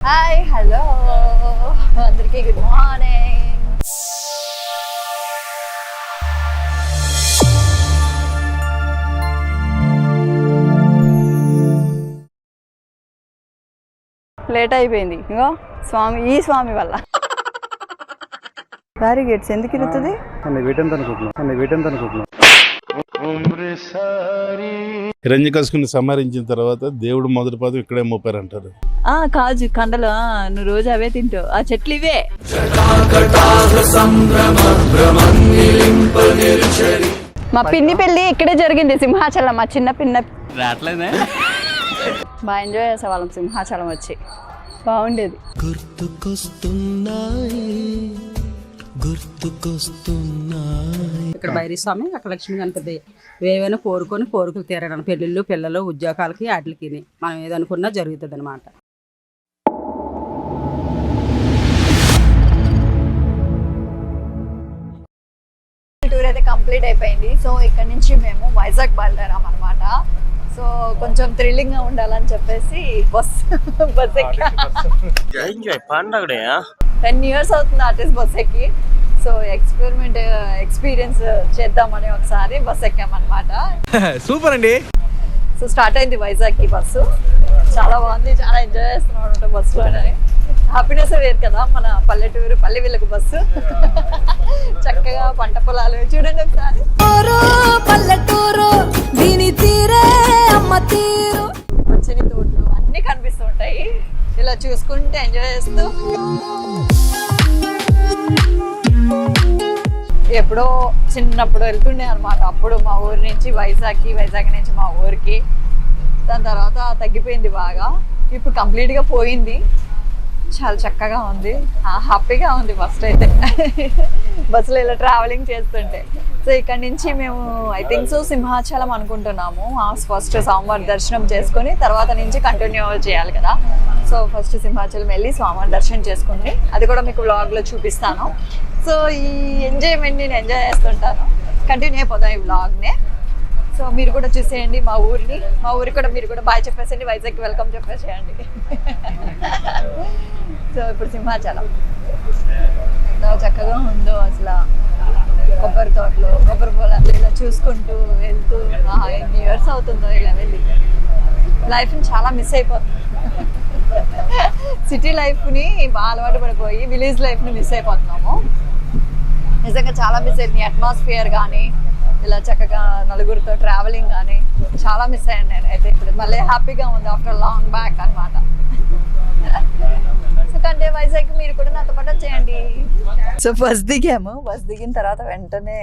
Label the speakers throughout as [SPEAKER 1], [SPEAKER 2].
[SPEAKER 1] Hi hello అందరికీ good morning late అయిపోయింది. ఇంకో స్వామి ఈ స్వామి వల్ల. బ్యారిగేట్స్ ఎందుకు ఇరుగుతుంది
[SPEAKER 2] నేను వీటంత
[SPEAKER 3] హిరణ్యకశిపుని సంహరించిన తర్వాత దేవుడు మొదటి పాదం ఇక్కడే మోపారంటారు.
[SPEAKER 1] ఆ కాజు కండలు ఆ, నువ్వు రోజు అవే తింటావు. ఆ చెట్లు ఇవే. మా పిన్ని పెళ్ళి ఇక్కడే జరిగింది సింహాచలం మా చిన్న పిన్న బాగా ఎంజాయ్ చేసేవాళ్ళం సింహాచలం వచ్చి. బాగుండేది.
[SPEAKER 4] గుర్తుకొస్తున్నాయి గుర్తుకొస్తున్నాయి.
[SPEAKER 5] ఇక్కడ భైరీ స్వామి అక్కడ లక్ష్మీ గణపతి ఏవైనా కోరుకొని కోరికలు తీరడానికి పెళ్ళిళ్ళు పిల్లలు ఉద్యోగాలకి వాటికి మనం ఏదనుకున్నా జరుగుతుంది అనమాట
[SPEAKER 1] టూర్ అయితే కంప్లీట్ అయిపోయింది. సో ఇక్కడ నుంచి మేము వైజాగ్ బయలుదేరాం అనమాట సో కొంచెం థ్రిల్లింగ్గా ఉండాలని చెప్పేసి బస్ బస్ ఎక్కి. టెన్ ఇయర్స్ అవుతుంది ఆర్టిస్ట్ బస్ ఎక్కి. సో ఎక్స్పెరిమెంట్ ఎక్స్పీరియన్స్ చేద్దామని ఒకసారి బస్ ఎక్కామన్నమాట.
[SPEAKER 6] సూపర్ అండి.
[SPEAKER 1] సో స్టార్ట్ అయింది వైజాగ్కి బస్సు చాలా బాగుంది. చాలా ఎంజాయ్ చేస్తున్నాం అనమాట బస్సులో హ్యాపీనెస్ వేరు కదా మన పల్లెటూరు పల్లె వీళ్ళకు బస్సు చక్కగా పంట పొలాలు. చూడండి ఒకసారి. ఎప్పుడో చిన్నప్పుడు వెళ్తుండే అనమాట అప్పుడు మా ఊరి నుంచి వైజాగ్కి వైజాగ్ నుంచి మా ఊరికి. దాని తర్వాత తగ్గిపోయింది బాగా. ఇప్పుడు కంప్లీట్గా పోయింది. చాలా చక్కగా ఉంది. హ్యాపీగా ఉంది ఫస్ట్ అయితే. బస్సులో ఇలా ట్రావెలింగ్ చేస్తుంటే. సో ఇక్కడ నుంచి మేము ఐ థింక్ సో సింహాచలం అనుకుంటున్నాము. ఫస్ట్ సోమవారం దర్శనం చేసుకొని తర్వాత నుంచి కంటిన్యూ చేయాలి కదా. సో ఫస్ట్ సింహాచలం వెళ్ళి స్వామిని దర్శనం చేసుకుని అది కూడా మీకు వ్లాగ్లో చూపిస్తాను. సో ఈ ఎంజాయ్మెంట్ నేను ఎంజాయ్ చేస్తుంటాను. కంటిన్యూ అయిపోతాం ఈ వ్లాగ్నే సో మీరు కూడా చూసేయండి మా ఊరిని. మా ఊరికి కూడా మీరు కూడా బాయ్ చెప్పేసేయండి వైజాగ్కి వెల్కమ్ చెప్పేసేయండి. సో ఇప్పుడు సింహాచలం. ఎంత చక్కగా ఉందో అసలు. కొబ్బరి తోటలు కొబ్బరి పొలాలు ఇలా చూసుకుంటూ వెళ్తూ ఎన్ని ఇయర్స్ అవుతుందో ఇలా వెళ్ళి లైఫ్ని చాలా మిస్ అయిపోతుంది. సిటీ లైఫ్ని బాగా అలవాటు పడిపోయి విలేజ్ లైఫ్ని మిస్ అయిపోతున్నాము. నిజంగా చాలా మిస్ అయింది. అట్మాస్ఫియర్ కానీ ఇలా చక్కగా నలుగురితో ట్రావెలింగ్ కానీ చాలా మిస్ అయ్యాను నేను. అయితే ఇప్పుడు మళ్ళీ హ్యాపీగా ఉంది ఆఫ్టర్ లాంగ్ బ్యాక్ అన్నమాట. సో కంటే వైజాగ్ మీరు కూడా నాతో పాటు చేయండి సో బస్ దిగాము. బస్ దిగిన తర్వాత వెంటనే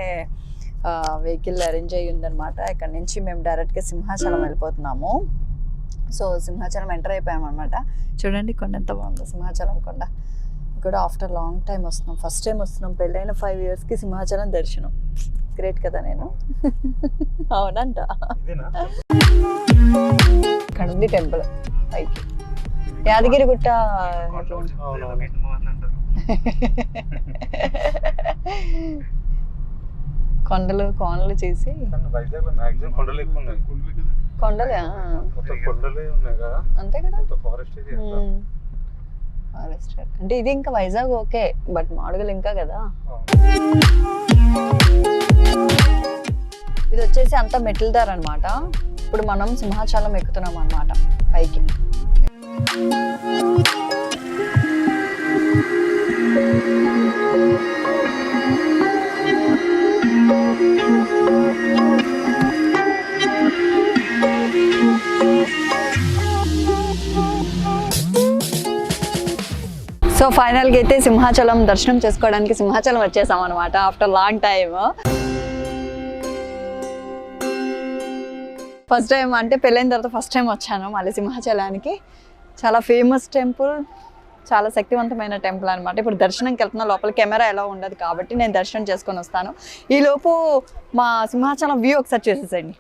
[SPEAKER 1] వెహికల్ అరేంజ్ అయ్యి ఉందన్నమాట. ఇక్కడ నుంచి మేము డైరెక్ట్గా సింహాచలం వెళ్ళిపోతున్నాము. సో సింహాచలం ఎంటర్ అయిపోయాం అనమాట చూడండి కొండ ఎంత బాగుందో సింహాచలం కొండ. కూడా ఆఫ్టర్ లాంగ్ టైం వస్తున్నాం. ఫస్ట్ టైం వస్తున్నాం. పెళ్ళైన ఫైవ్ ఇయర్స్కి సింహాచలం దర్శనం. గ్రేట్ కదా నేను? అవునంట. ఇక్కడ ఉంది టెంపుల్ పైకి యాదగిరి గుట్ట ఎట్లా ఉంది? కొండలు కోనలు చేసి
[SPEAKER 2] కొండలు
[SPEAKER 1] కొండలే
[SPEAKER 2] కొండలే ఉన్నాయి కదా.
[SPEAKER 1] అంతే కదా?
[SPEAKER 2] Forest area.
[SPEAKER 1] ఫారెస్ట్ అంటే ఇది ఇంకా వైజాగ్ ఓకే బట్ మాడుగులు ఇంకా కదా? ఇది వచ్చేసి అంత మెట్ల దారి అనమాట ఇప్పుడు మనం సింహాచలం ఎక్కుతున్నాం అనమాట పైకి. సో ఫైనల్గా అయితే సింహాచలం దర్శనం చేసుకోవడానికి సింహాచలం వచ్చేసాం అనమాట after long time first time అంటే పెళ్ళైన తర్వాత ఫస్ట్ టైం వచ్చాను మళ్ళీ సింహాచలానికి. చాలా ఫేమస్ టెంపుల్ చాలా శక్తివంతమైన టెంపుల్ అనమాట ఇప్పుడు దర్శనంకి వెళ్తున్న లోపల కెమెరా ఎలా ఉండదు కాబట్టి నేను దర్శనం చేసుకొని వస్తాను. ఈ లోపు మా సింహాచలం వ్యూ ఒకసారి చేసేసండి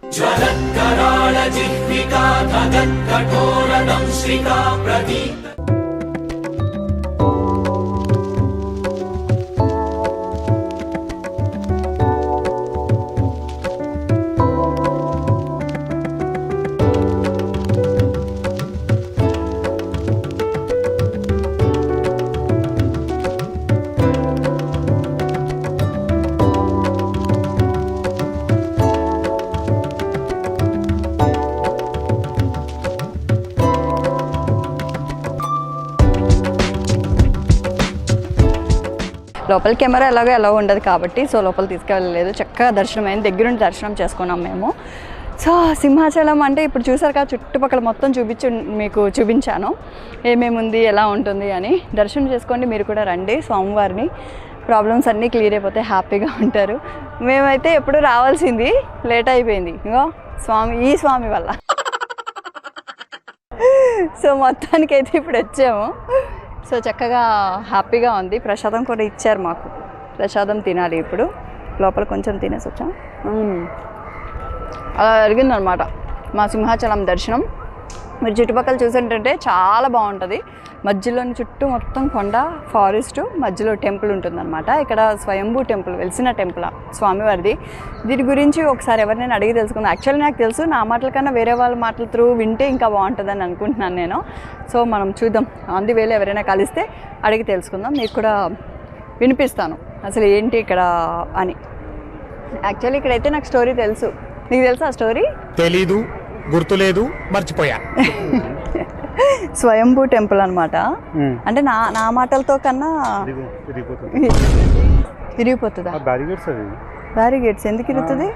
[SPEAKER 1] లోపల కెమెరా ఎలాగో ఎలా ఉండదు కాబట్టి సో లోపల తీసుకెళ్ళలేదు. చక్కగా దర్శనం అయింది దగ్గరుండి దర్శనం చేసుకున్నాం మేము. సో సింహాచలం అంటే ఇప్పుడు చూసారు కదా చుట్టుపక్కల మొత్తం చూపించు మీకు చూపించాను. ఏమేమి ఉంది ఎలా ఉంటుంది అని. దర్శనం చేసుకోండి మీరు కూడా రండి స్వామివారిని. ప్రాబ్లమ్స్ అన్నీ క్లియర్ అయిపోతే హ్యాపీగా ఉంటారు. మేమైతే ఎప్పుడు రావాల్సింది లేట్ అయిపోయింది. ఇంకో స్వామి ఈ స్వామి వల్ల. సో మొత్తానికైతే ఇప్పుడు వచ్చాము. సో చక్కగా హ్యాపీగా ఉంది. ప్రసాదం కూడా ఇచ్చారు మాకు. ప్రసాదం తినాలి ఇప్పుడు. లోపల కొంచెం తినేసి వచ్చాం. అలా జరిగిందనమాట మా సింహాచలం దర్శనం. మీరు చుట్టుపక్కల చూసింటుంటే చాలా బాగుంటుంది. మధ్యలోని చుట్టూ మొత్తం కొండ ఫారెస్ట్ మధ్యలో టెంపుల్ ఉంటుందన్నమాట. ఇక్కడ స్వయంభూ టెంపుల్ వెలిసిన టెంపుల్ స్వామివారిది. దీని గురించి ఒకసారి ఎవరినైనా అడిగి తెలుసుకుందాం. యాక్చువల్లీ నాకు తెలుసు నా మాటల కన్నా వేరే వాళ్ళ మాటల త్రూ వింటే ఇంకా బాగుంటుందని అనుకుంటున్నాను నేను. సో మనం చూద్దాం. ఆన్ ది వేలో ఎవరైనా కలిస్తే అడిగి తెలుసుకుందాం. మీకు కూడా వినిపిస్తాను. అసలు ఏంటి ఇక్కడ అని. యాక్చువల్లీ ఇక్కడైతే నాకు స్టోరీ తెలుసు. నీకు తెలుసా ఆ స్టోరీ
[SPEAKER 6] తెలీదు. గుర్తులేదు మర్చిపోయా.
[SPEAKER 1] స్వయంభూ టెంపుల్ అనమాట అంటే నా నా మాటలతో కన్నా
[SPEAKER 2] ఆ బ్యారిగేట్స్
[SPEAKER 1] ఎందుకు ఇరుగుతుంది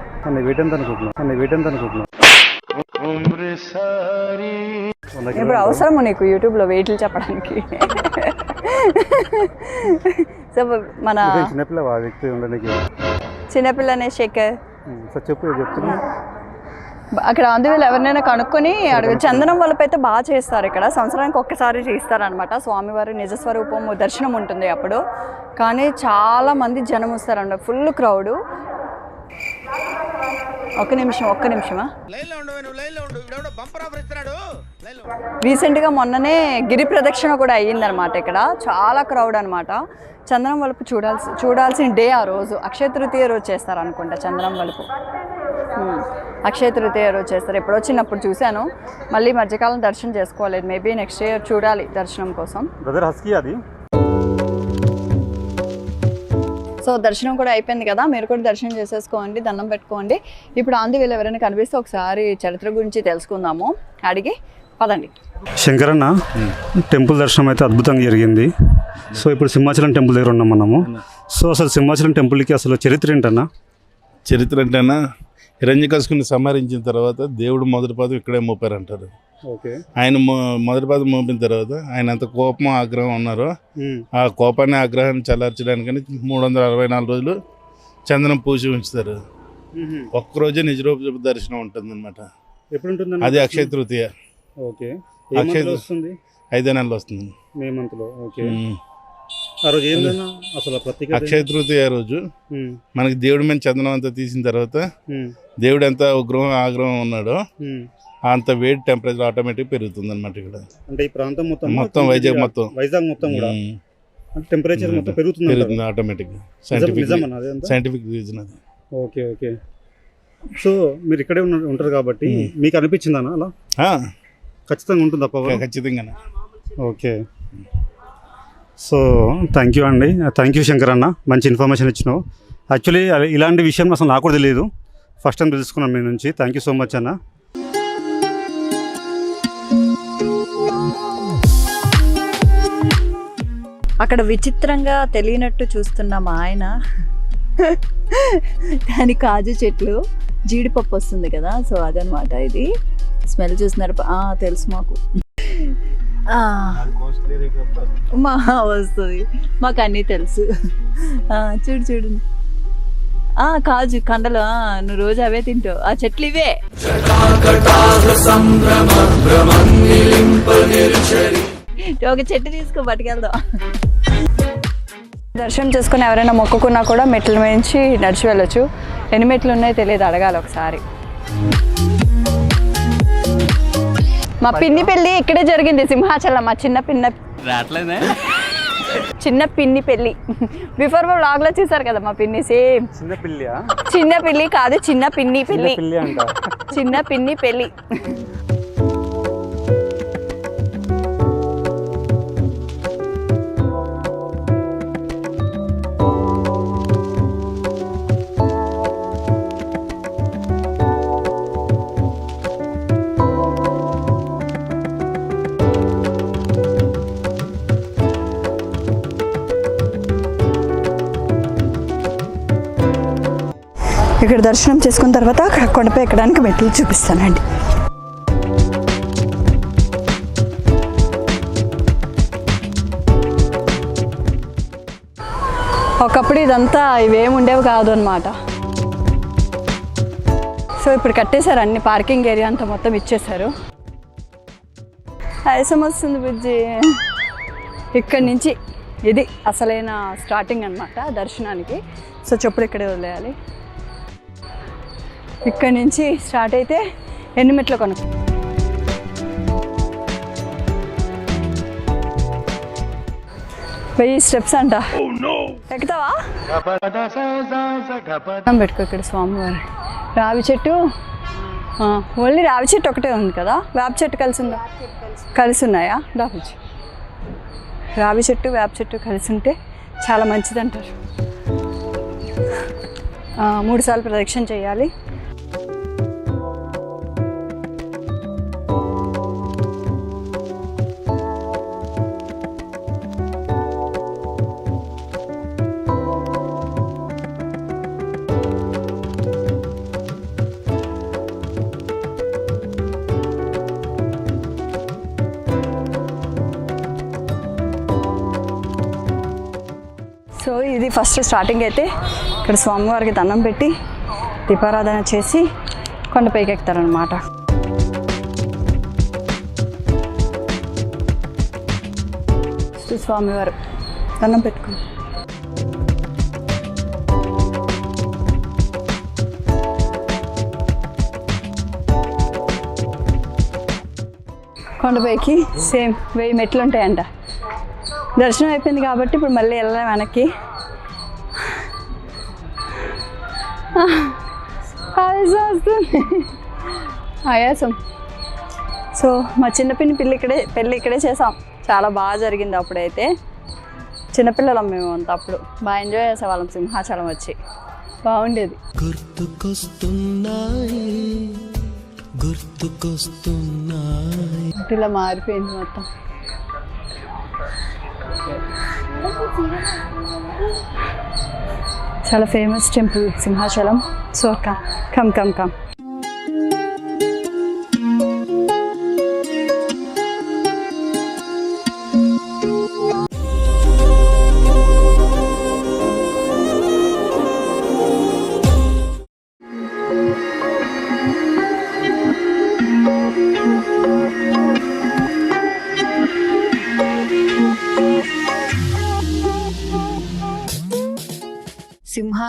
[SPEAKER 1] ఇప్పుడు అవసరము నీకు యూట్యూబ్లో వెయిట్లు చెప్పడానికి? సో మన
[SPEAKER 2] చిన్నపిల్ల వ్యక్తి
[SPEAKER 1] చిన్నపిల్లనే శేఖర్.
[SPEAKER 2] చెప్తున్నా
[SPEAKER 1] అక్కడ అందువల్ల ఎవరినైనా కనుక్కొని అడుగు చందనం వలప అయితే బాగా చేస్తారు ఇక్కడ. సంవత్సరానికి ఒక్కసారి చేస్తారనమాట స్వామివారి నిజస్వరూపం దర్శనం ఉంటుంది అప్పుడు. కానీ చాలా మంది జనం వస్తారన్నమాట ఫుల్ క్రౌడ్. ఒక్క నిమిషం ఒక్క నిమిషమా? రీసెంట్గా మొన్ననే గిరి ప్రదక్షిణ కూడా అయ్యిందనమాట ఇక్కడ. చాలా క్రౌడ్ అనమాట చందనం వలుపు చూడాల్సి చూడాల్సిన డే ఆ రోజు. అక్షయ తృతీయ రోజు చేస్తారు అనుకుంటా చందనం వలుపు. అక్షయ తృతీయ రోజు చేస్తారు. ఎప్పుడో చిన్నప్పుడు చూశాను. మళ్ళీ మధ్యకాలం దర్శనం చేసుకోలేదు. మేబీ నెక్స్ట్ ఇయర్ చూడాలి దర్శనం కోసం.
[SPEAKER 2] బ్రదర్ హస్కీ అది?
[SPEAKER 1] సో దర్శనం కూడా అయిపోయింది కదా. మీరు కూడా దర్శనం చేసేసుకోండి దండం పెట్టుకోండి. ఇప్పుడు ఆంది వీళ్ళు ఎవరైనా కనిపిస్తే ఒకసారి చరిత్ర గురించి తెలుసుకుందాము. అడిగి పదండి.
[SPEAKER 2] శంకరన్న టెంపుల్ దర్శనం అయితే అద్భుతంగా జరిగింది. సో ఇప్పుడు సింహాచలం టెంపుల్ దగ్గర ఉన్నాం మనము. సో అసలు సింహాచలం టెంపుల్కి అసలు చరిత్ర ఏంటన్నా?
[SPEAKER 3] చరిత్ర అంటేనా హిరణ్యకశిపుని సంహరించిన తర్వాత దేవుడు మొదటి పాదం ఇక్కడే మోపారంటారు.
[SPEAKER 2] ఓకే.
[SPEAKER 3] ఆయన మొదటి పాదం మోపిన తర్వాత ఆయన ఎంత కోపం ఆగ్రహం ఉన్నారో ఆ కోపాన్ని ఆగ్రహాన్ని చల్లార్చడానికని మూడు వందల అరవై నాలుగు రోజులు చందనం పూసి ఉంచుతారు. ఒక్కరోజే నిజరూప దర్శనం ఉంటుంది అనమాట
[SPEAKER 2] ఎప్పుడు
[SPEAKER 3] అది అక్షయ తృతీయ.
[SPEAKER 2] ఓకే. వస్తుంది?
[SPEAKER 3] ఐదో నెలలు వస్తుంది.
[SPEAKER 2] మే మంత్లో. ఓకే. ఆ రోజు ఏందన్నా అసలు ప్రత్యేకత
[SPEAKER 3] అక్షయ తృతీయ రోజు. మనకి దేవుడి మీద చందనం అంతా తీసిన తర్వాత దేవుడు ఎంత ఉగ్రహం ఆగ్రహం ఉన్నాడో. అంత వేడి టెంపరేచర్ ఆటోమేటిక్ పెరుగుతుంది అనమాట ఇక్కడ.
[SPEAKER 2] అంటే ఈ ప్రాంతం మొత్తం
[SPEAKER 3] మొత్తం వైజాగ్ మొత్తం.
[SPEAKER 2] వైజాగ్ మొత్తం కూడా? టెంపరేచర్ మొత్తం పెరుగుతుంది
[SPEAKER 3] పెరుగుతుంది ఆటోమేటిక్ సైంటిఫిక్ సైంటిఫిక్ రీజన్ అది
[SPEAKER 2] ఓకే ఓకే. సో మీరు ఇక్కడే ఉంటారు కాబట్టి మీకు అనిపించిందనా అలా? ఖచ్చితంగా ఉంటుంది
[SPEAKER 3] ఖచ్చితంగా
[SPEAKER 2] ఓకే. సో థ్యాంక్ యూ అండి. థ్యాంక్ యూ శంకర్ అన్న. మంచి ఇన్ఫర్మేషన్ ఇచ్చినావు. యాక్చువల్లీ ఇలాంటి విషయం అసలు నాకు కూడా తెలియదు. ఫస్ట్ టైం తెలుసుకున్నాను మీ నుంచి. థ్యాంక్ యూ సో మచ్ అన్న.
[SPEAKER 1] అక్కడ విచిత్రంగా తెలియనట్టు చూస్తున్న మా ఆయన దాని కాజు చెట్లు జీడిపప్పు వస్తుంది కదా సో అదనమాట ఇది. స్మెల్ చూస్తున్నారు. తెలుసు మాకు. మా వస్తుంది. మాకు అన్నీ తెలుసు. ఆ, చూడు చూడు. ఆ, కాజు కండలు ఆ, నువ్వు రోజు అవే తింటావు. ఆ చెట్లు ఇవే. ఒక చెట్టు తీసుకో పట్టుకెళ్దాం. దర్శనం చేసుకుని ఎవరైనా మొక్కుకున్నా కూడా మెట్ల మించి నడిచి వెళ్ళొచ్చు. ఎన్ని మెట్లు ఉన్నాయో తెలియదు అడగాలి ఒకసారి. మా పిన్ని పెళ్ళి ఇక్కడే జరిగింది సింహాచలం మా చిన్న పిన్న చిన్న పిన్ని పెళ్ళి. బిఫోర్ బ్లాగ్లో చూసారు కదా మా పిన్ని సేమ్.
[SPEAKER 2] చిన్న పిల్లి
[SPEAKER 1] చిన్న పిల్లి కాదు చిన్న పిన్ని పెళ్ళి.
[SPEAKER 2] పిల్లి అంట.
[SPEAKER 1] చిన్న పిన్ని పెళ్ళి. ఇక్కడ దర్శనం చేసుకున్న తర్వాత అక్కడ కొండపై ఎక్కడానికి మెట్లు చూపిస్తానండి. ఒకప్పుడు ఇదంతా ఇవేమి ఉండేవి కాదు అనమాట సో ఇప్పుడు కట్టేశారు అన్ని పార్కింగ్ ఏరియా అంతా మొత్తం ఇచ్చేశారు. ఐసం వస్తుంది బుజ్జి. ఇక్కడి నుంచి ఇది అసలైన స్టార్టింగ్ అన్నమాట దర్శనానికి. సో చెప్పుడు ఇక్కడే వదిలేయాలి. ఇక్కడి నుంచి స్టార్ట్ అయితే ఎన్ని మెట్లు కొనుక్కో వెయ్యి స్టెప్స్ అంట. ఎక్కుతావా? పెట్టుకో ఇక్కడ స్వామివారి. రావి చెట్టు ఓన్లీ రావి చెట్టు ఒకటే ఉంది కదా? వేప చెట్టు కలిసి ఉందా కలిసి ఉన్నాయా రావి రావి చెట్టు వేప చెట్టు కలిసి ఉంటే చాలా మంచిది అంటారు ఆ, మూడు సార్లు ప్రదక్షిణ చేయాలి. ఇది ఫస్ట్ స్టార్టింగ్ అయితే ఇక్కడ స్వామివారికి దండం పెట్టి దీపారాధన చేసి కొండపైకి ఎక్కుతారనమాట శ్రీ స్వామివారు దండం పెట్టుకో కొండపైకి సేమ్ వెయ్యి మెట్లు ఉంటాయంట. దర్శనం అయిపోయింది కాబట్టి ఇప్పుడు మళ్ళీ వెళ్ళాలి వెనక్కి. ఆయాసం. సో మా చిన్నపిన్ని పిల్లి ఇక్కడే పెళ్ళి ఇక్కడే చేసాం. చాలా బాగా జరిగింది అప్పుడైతే. చిన్నపిల్లలం మేము అంత అప్పుడు. బాగా ఎంజాయ్ చేసేవాళ్ళం సింహాచలం వచ్చి. బాగుండేది.
[SPEAKER 4] గుర్తుకొస్తున్నాయి. గుర్తుకొస్తున్నాయి.
[SPEAKER 1] ఇలా మారిపోయింది మొత్తం. చాలా famous temple Simhachalam. So come come come.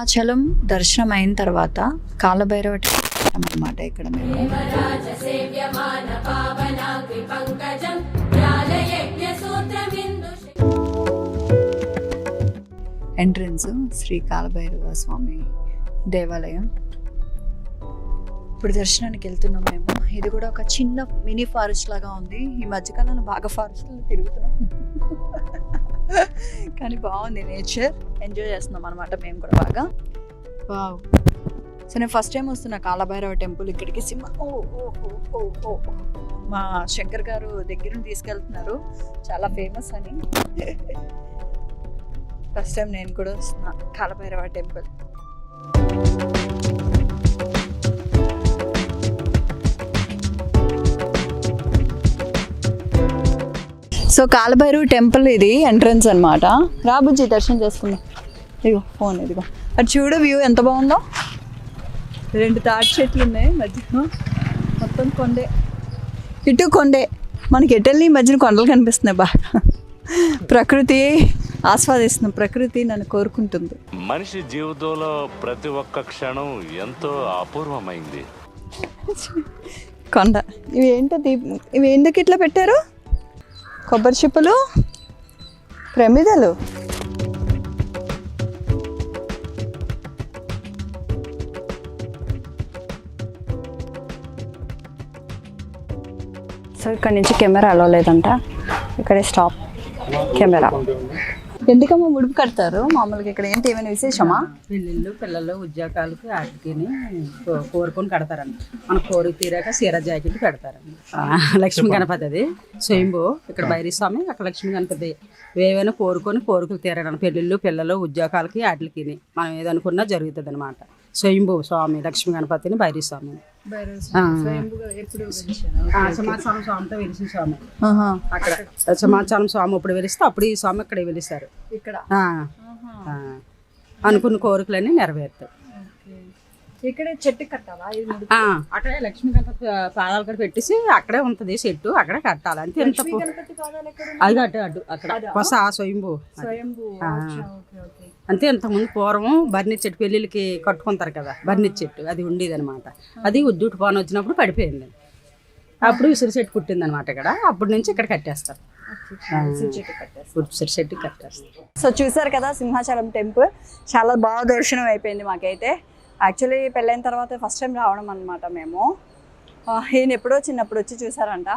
[SPEAKER 1] Bhadrachalam దర్శనం అయిన తర్వాత కాలభైరవ అనమాట ఇక్కడ మేము. ఎంట్రన్స్ శ్రీ కాలభైరవ స్వామి దేవాలయం. ఇప్పుడు దర్శనానికి వెళ్తున్నాం మేము. ఇది కూడా ఒక చిన్న మినీ ఫారెస్ట్ లాగా ఉంది. ఈ మధ్యకాలంలో బాగా ఫారెస్ట్లో తిరుగుతున్నాం. కానీ బాగుంది నేచర్. ఎంజాయ్ చేస్తున్నాం అనమాట మేము కూడా బాగా. వావ్. సో నేను ఫస్ట్ టైం వస్తున్నా కాలభైరవ టెంపుల్ ఇక్కడికి. సింహ. ఓ ఓ ఓ ఓ ఓ. ఓ. మా శంకర్ గారు దగ్గర తీసుకెళ్తున్నారు. చాలా ఫేమస్ అని. ఫస్ట్ టైం నేను కూడా వస్తున్నా Kalabhairava temple. So Kalabhairav temple ఇది ఎంట్రన్స్ అన్నమాట. రాబుజ్జి దర్శనం చేసుకుందాం. ఇదిగో ఫోన్ ఇదిగో. అది చూడు వ్యూ ఎంత బాగుందో. రెండు తాటి చెట్లు ఉన్నాయి మధ్యలో. మొత్తం కొండే. ఇటు కొండే. మనకి ఎటెళ్ళి ఈ మధ్యన కొండలు కనిపిస్తున్నాయి బాగా ప్రకృతి ఆస్వాదిస్తున్నాం ప్రకృతి నన్ను కోరుకుంటుంది.
[SPEAKER 7] మనిషి జీవితంలో ప్రతి ఒక్క క్షణం ఎంతో అపూర్వమైంది.
[SPEAKER 1] కొండ. ఇవి ఏంటో దీప్ ఇవి ఎందుకు ఇట్లా పెట్టారు? కొబ్బరి చిప్పలు ప్రమిదలు. సో ఇక్కడ నుంచి కెమెరా అలో లేదంట ఇక్కడే స్టాప్ కెమెరా. ఎందుకమ్మా ముడుపు కడతారు. మామూలుగా ఇక్కడ ఏంటి ఏమైనా విశేషమా?
[SPEAKER 5] పెళ్ళిళ్ళు పిల్లలు ఉద్యోగాలకు వాటికి కోరుకొని కడతారండి. మన కోరిక తీరాక సీర జాకెట్ పెడతారండి. ఆ, లక్ష్మీ గణపతి అది. స్వయంభూ ఇక్కడ బైరి స్వామి అక్కడ లక్ష్మీ గణపతి. ఏవైనా కోరుకొని కోరికలు తీరడానికి పెళ్ళిళ్ళు పిల్లలు ఉద్యోగాలకి వాటికి మనం ఏదనుకున్నా జరుగుతుంది అనమాట స్వయంభూ స్వామి లక్ష్మీ గణపతిని భైరీ స్వామి ఆ.
[SPEAKER 1] ఎప్పుడు
[SPEAKER 5] సమాచారం స్వామితో వెలిసిన స్వామి. అక్కడ సమాచారం స్వామి ఇప్పుడు వెలిస్తే అప్పుడు ఈ స్వామి అక్కడ వెలిస్తారు
[SPEAKER 1] ఇక్కడ?
[SPEAKER 5] ఆ, ఆ. అనుకున్న కోరికలన్నీ నెరవేరుతాయి.
[SPEAKER 1] ఇక్కడ చెట్టు కట్టాలా? ఇది ముడి-
[SPEAKER 5] ఆ, అక్కడే లక్ష్మీ గణపతి పాదాలు కూడా పెట్టేసి అక్కడే ఉంటది చెట్టు అక్కడే కట్టాలి. అంతే ఎంత? అది అడ్డు అడ్డు అక్కడ. స్వయంభూ.
[SPEAKER 1] స్వయంభూ.
[SPEAKER 5] అంతే ఇంతకుముందు పూర్వం బర్ని చెట్టు పెళ్ళిళ్ళకి కట్టుకుంటారు కదా బర్ని చెట్టు అది ఉండేది అనమాట అది ఉద్దుటి పాను వచ్చినప్పుడు పడిపోయింది. అప్పుడు ఉసిరి చెట్టు పుట్టింది అనమాట ఇక్కడ అప్పటి నుంచి ఇక్కడ కట్టేస్తారు.
[SPEAKER 1] చెట్టు కట్టేస్తారు. సో చూసారు కదా సింహాచలం టెంపుల్ చాలా బాగా దర్శనం అయిపోయింది మాకైతే. యాక్చువల్లీ పెళ్ళైన తర్వాత ఫస్ట్ టైం రావడం అనమాట మేము. ఈయన ఎప్పుడో చిన్నప్పుడు వచ్చి చూసారంట.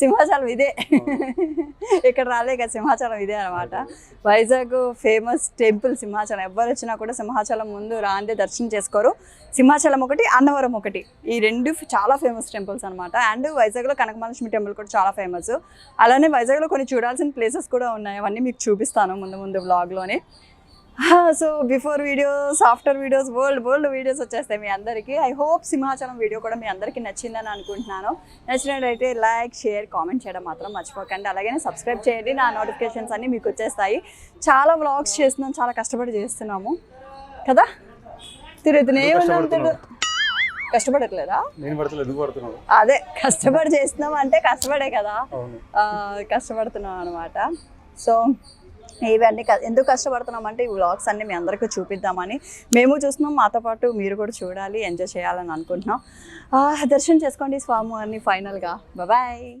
[SPEAKER 1] సింహాచలం ఇదే. ఇక్కడ రాలే కదా సింహాచలం ఇదే అనమాట వైజాగ్ ఫేమస్ టెంపుల్ సింహాచలం. ఎవరు వచ్చినా కూడా సింహాచలం ముందు రాందే దర్శనం చేసుకోరు. సింహాచలం ఒకటి అన్నవరం ఒకటి. ఈ రెండు చాలా ఫేమస్ టెంపుల్స్ అనమాట అండ్ వైజాగ్లో కనకమహాలక్ష్మి టెంపుల్ కూడా చాలా ఫేమస్. అలానే వైజాగ్లో కొన్ని చూడాల్సిన ప్లేసెస్ కూడా ఉన్నాయి. అవన్నీ మీకు చూపిస్తాను ముందు ముందు వ్లాగ్లోనే so before videos after videos world world videos వచ్చేస్తాయి మీ అందరికీ. ఐ హోప్ సింహాచలం వీడియో కూడా మీ అందరికీ నచ్చిందని అనుకుంటున్నాను. నచ్చినట్లయితే లైక్ షేర్ కామెంట్ చేయడం మాత్రం మర్చిపోకండి. అలాగే సబ్స్క్రైబ్ చేయండి. నా నోటిఫికేషన్స్ అన్నీ మీకు వచ్చేస్తాయి. చాలా వ్లాగ్స్ చేస్తున్నాం చాలా కష్టపడి చేస్తున్నాము. కదా? తిరుగుతూనే ఉన్నాం తిరుగు కష్టపడట్లేదా? అదే కష్టపడి చేస్తున్నాం అంటే కష్టపడే కదా. కష్టపడుతున్నాం అనమాట సో ఇవన్నీ క- ఎందుకు కష్టపడుతున్నాం అంటే ఈ వ్లాగ్స్ అన్ని మీ అందరికీ చూపిద్దామని. మేము చూస్తున్నాం మాతో పాటు మీరు కూడా చూడాలి ఎంజాయ్ చేయాలని అనుకుంటున్నాం. ఆ, దర్శనం చేసుకోండి స్వామి వారిని ఫైనల్గా బాయ్.